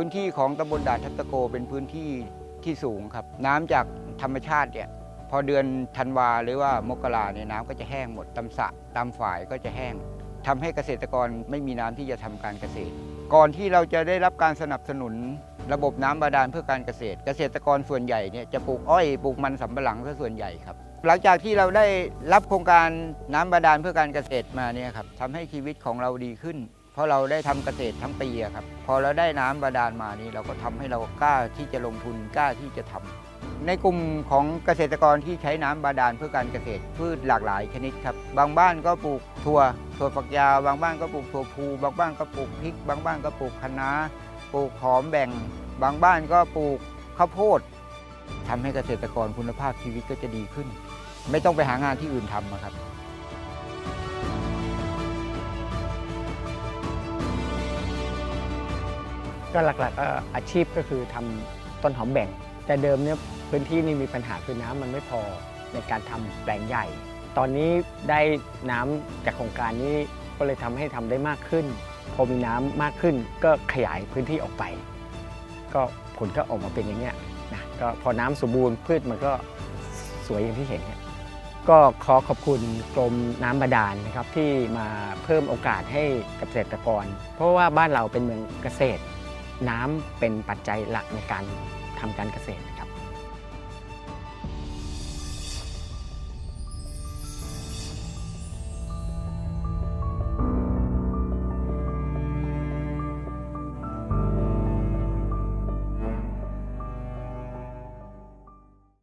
พื้นที่ของตำบลด่านทับตะโกเป็นพื้นที่ที่สูงครับ น้ำจากธรรมชาติเนี่ยพอเดือนธันวาหรือว่ามกราเนี่ยน้ำก็จะแห้งหมดตามสะตามฝ่ายก็จะแห้งทำให้เกษตรกรไม่มีน้ำที่จะทำการเกษตร ก่อนที่เราจะได้รับการสนับสนุนระบบน้ำบาดาลเพื่อการเกษตร เกษตรกรส่วนใหญ่เนี่ยจะปลูกอ้อยปลูกมันสำปะหลังซะส่วนใหญ่ครับ หลังจากที่เราได้รับโครงการน้ำบาดาลเพื่อการเกษตรมาเนี่ยครับทำให้ชีวิตของเราดีขึ้น ราะเราได้ทำเกษตรทั้งปีครับ พอเราได้น้ำบาดาลมานี่เราก็ทำให้เรากล้าที่จะลงทุนกล้าที่จะทำในกลุ่มของเกษตรกรที่ใช้น้ำบาดาลเพื่อการเกษตรพืชหลากหลายชนิดครับ บางบ้านก็ปลูกถั่วถั่วฝักยาว บางบ้านก็ปลูกถั่วพูบางบ้านก็ปลูกพริก บางบ้านก็ปลูกคะน้าปลูกหอมแบ่ง บางบ้านก็ปลูกข้าวโพดทำให้เกษตรกรคุณภาพชีวิตก็จะดีขึ้น ไม่ต้องไปหางานที่อื่นทำครับ ก็หลักๆก็อาชีพก็คือทำต้นหอมแบ่ง แต่เดิมเนี่ยพื้นที่นี่มีปัญหาคือน้ำมันไม่พอในการทำแปลงใหญ่ ตอนนี้ได้น้ำจากโครงการนี้ก็เลยทำให้ทำได้มากขึ้น พอมีน้ำมากขึ้นก็ขยายพื้นที่ออกไป ก็ผลก็ออกมาเป็นอย่างเนี้ยนะก็พอน้ำสมบูรณ์พืชมันก็สวยอย่างที่เห็นเนี่ยก็ขอขอบคุณกรมน้ำบาดาลนะครับที่มาเพิ่มโอกาสให้เกษตรกร เพราะว่าบ้านเราเป็นเมืองเกษตร น้ำเป็นปัจจัยหลักในการทำการเกษตรนะครับ